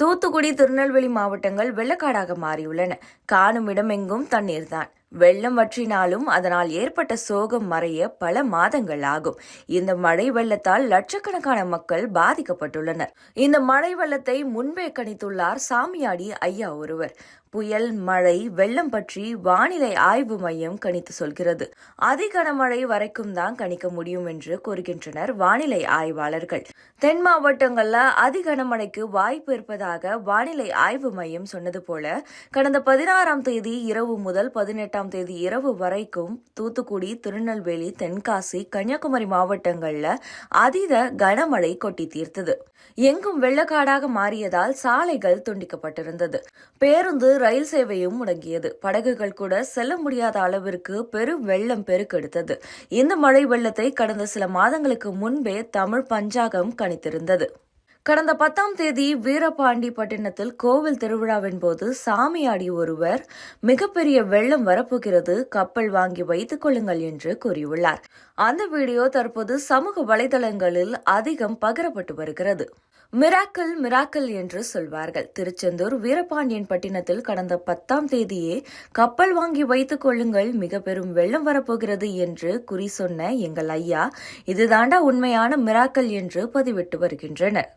தூத்துக்குடி திருநெல்வேலி மாவட்டங்கள் வெள்ளக்காடாக மாறியுள்ளன. காணும் இடமெங்கும் தண்ணீர் தான் வெள்ளம் வற்றினாலும் அதனால் ஏற்பட்ட சோகம் மறைய பல மாதங்கள் ஆகும். இந்த மழை வெள்ளத்தால் லட்சக்கணக்கான மக்கள் பாதிக்கப்பட்டுள்ளனர். இந்த மழை வெள்ளத்தை முன்பே கணித்துள்ளார் சாமியாடி ஐயா ஒருவர். புயல் மழை வெள்ளம் பற்றி வானிலை ஆய்வு மையம் கணித்து சொல்கிறது. அதி கனமழை வரைக்கும் தான் கணிக்க முடியும் என்று கூறுகின்றனர் வானிலை ஆய்வாளர்கள். தென் மாவட்டங்கள்ல அதி கனமழைக்கு வாய்ப்பு இருப்பதாக வானிலை ஆய்வு மையம் சொன்னது போல கடந்த பதினாறாம் தேதி இரவு முதல் பதினெட்டாம் தேதி இரவு வரைக்கும் தூத்துக்குடி திருநெல்வேலி தென்காசி கன்னியாகுமரி மாவட்டங்களில் அதீத கனமழை கொட்டி தீர்த்தது. எங்கும் வெள்ளக்காடாக மாறியதால் சாலைகள் துண்டிக்கப்பட்டிருந்தது. பேருந்து ரயில் சேவையும் முடங்கியது. படகுகள் கூட செல்ல முடியாத அளவிற்கு பெரும் வெள்ளம் பெருக்கெடுத்தது. இந்த மழை வெள்ளத்தை கடந்த சில மாதங்களுக்கு முன்பே தமிழ் பஞ்சாகம் கணித்திருந்தது. கடந்த பத்தாம் தேதி வீரபாண்டி பட்டினத்தில் கோவில் திருவிழாவின் போது சாமியாடி ஒருவர் மிகப்பெரிய வெள்ளம் வரப்போகிறது கப்பல் வாங்கி வைத்துக் கொள்ளுங்கள் என்று கூறியுள்ளார். அந்த வீடியோ தற்போது சமூக வலைதளங்களில் அதிகம் பகிரப்பட்டு வருகிறது. மிராக்கல் மிராக்கல் என்று சொல்வார்கள். திருச்செந்தூர் வீரபாண்டியன் பட்டினத்தில் கடந்த பத்தாம் தேதியே கப்பல் வாங்கி வைத்துக் கொள்ளுங்கள் மிக பெரும் வெள்ளம் வரப்போகிறது என்று குறி சொன்ன எங்கள் ஐயா இதுதாண்டா உண்மையான மிராக்கல் என்று பதிவிட்டு வருகின்றனர்.